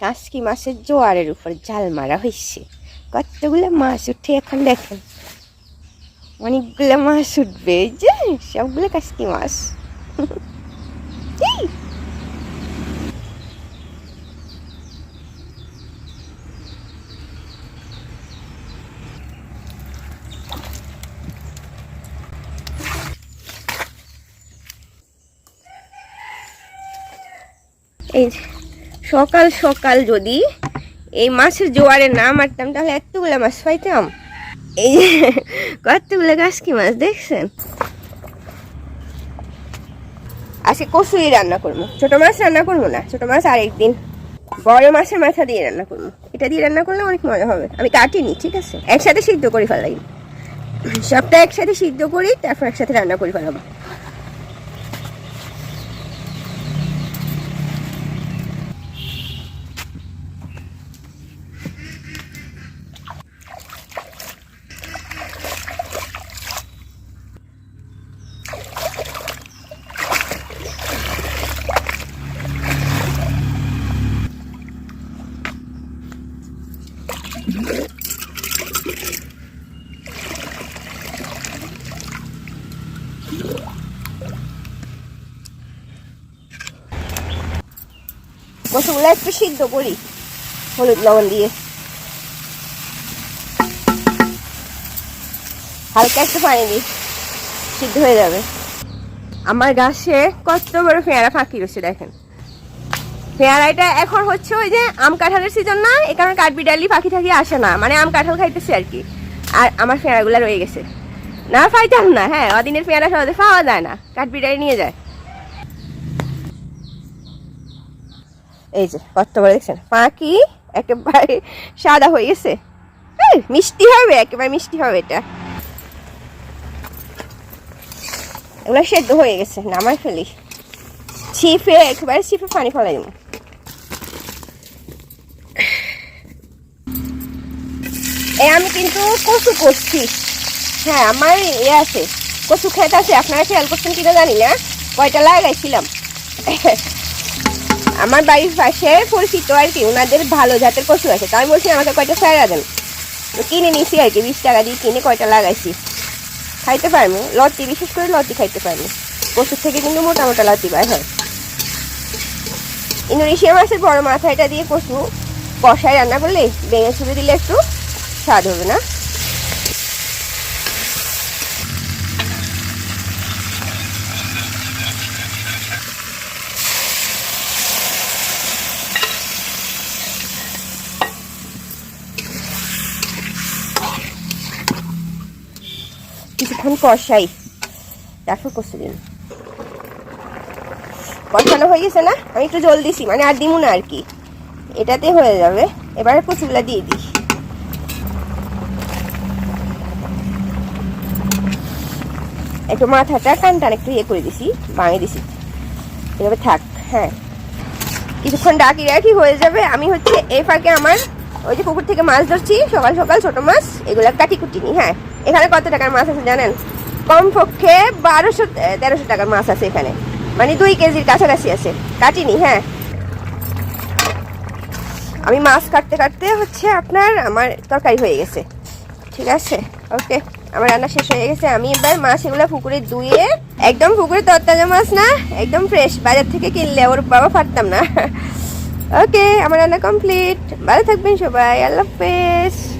কাসকি মাছের জোয়ারের উপর জাল মারা হয়েছে কতগুলো মাছ উঠে এখন দেখেন। অনেকগুলো মাছ উঠবে যে সবগুলো কাসকি মাছ। এই। সকাল সকাল যদি এই মাছের জোয়ারে না মারতাম, তাহলে এতগুলো মাছ পাইতাম। এই কতগুলো গাছকি মাছ দেখছেন? আজকে কচুই রান্না করব। ছোট মাছ রান্না করব না, ছোট মাছ আরেকদিন। বড় মাছের মাথা দিয়ে রান্না করব। এটা দিয়ে রান্না করলে অনেক মজা হবে। আমি কাটিনি, ঠিক আছে? একসাথে সিদ্ধ করে ফেলাই। সবটা একসাথে সিদ্ধ করি, তারপর একসাথে রান্না করে ফেলাবো। কচুগুলো একটু সিদ্ধ করি। হলুদ লবণ দিয়ে। হালকা একটু পানি দিই, সিদ্ধ হয়ে যাবে। আমার গাছে কত বড় পেয়ারা ফাঁকি রয়েছে দেখেন। পেয়ারাটা এখন হচ্ছে ওই যে আম কাঁঠালের সিজন না, এই কারণে কাঠবিড়ালি পাখি থাকি আসে না। মানে আম কাঁঠাল খাইতেছে আর কি। আর আমার পেয়ারাগুলো রয়ে গেছে। না পাইতাম না হ্যাঁ অদিনের পেয়ারা সহজে পাওয়া যায় না। কাঠবি কাঠবিড়ালি নিয়ে যায়। এই যে, কত বড় দেখছেন? পাখি একেবারে সাদা হয়ে গেছে। মিষ্টি হবে, একেবারে মিষ্টি হবে এটা। এগুলো সেদ্ধ হয়ে গেছে, নামাই ফেলি। ছিপে, একেবারে ছিপে পানি ফেলাই দেবো। আমি কিন্তু কচু করছি। হ্যাঁ আমার এ আছে। কচু খেত আছে। আপনারা খেয়াল করছেন কিনা জানি না। কয়টা লাগাইছিলাম? আমার বাড়ির পাশে পরিচিত আর কি ওনাদের ভালো জাতের কচু আছে। তো আমি বলছি, আমাকে কয়টা সারা দেন? কিনে নিছি আর কি, বিশ টাকা দিয়ে কিনে কয়টা লাগাইছি। খাইতে পারব। লতি, বিশেষ করে লতি খাইতে পারব। কচুর থেকে কিন্তু মোটা মোটা লতি বার হয়। ইন্দোনেশিয়া মাছের বড় মাথাটা দিয়ে কচু কষায় রান্না করলে ভেঙে ছুড়ে দিলে একটু স্বাদ হবে না। কিছুক্ষণ কষাই। তারপর কষে দিন। কষানো হয়ে গেছে না? আমি একটু জল দিছি মানে আর দিমু না আর কি। এটাতে হয়ে যাবে। এবারে কচুগুলা দিয়ে দিই। একটু মাথাটা কানটা একটু ইয়ে করে দিছি ভাঙে দিছি। এভাবে থাক হ্যাঁ। কিছুক্ষণ ডাকি রাখি হয়ে যাবে। আমি হচ্ছে এই ফাঁকে আমার ওই যে পুকুর থেকে মাছ ধরছি, সকাল সকাল ছোট মাছ, এগুলো কাটি কুটি নি হ্যাঁ। এখানে কত টাকার মাছ আছে জানেন? কমপক্ষে বারোশো তেরোশো টাকার মাছ আছে এখানে। মানে দুই কেজির কাছাকাছি আছে। কাটিনি হ্যাঁ। আমি মাছ কাটতে কাটতে হচ্ছে আপনার আমার তরকারি হয়ে গেছে। ঠিক আছে? ওকে। আমার রান্না শেষ হয়ে গেছে। আমি এবার মাছ এগুলো পুকুরে ধুয়ে, একদম পুকুরে তরতাজা মাছ না, একদম ফ্রেশ বাজার থেকে কিনলে ওর বাবা পারতাম না। ওকে আমার রান্না কমপ্লিট ভালো থাকবেন সবাই। আল্লাহ হাফেজ।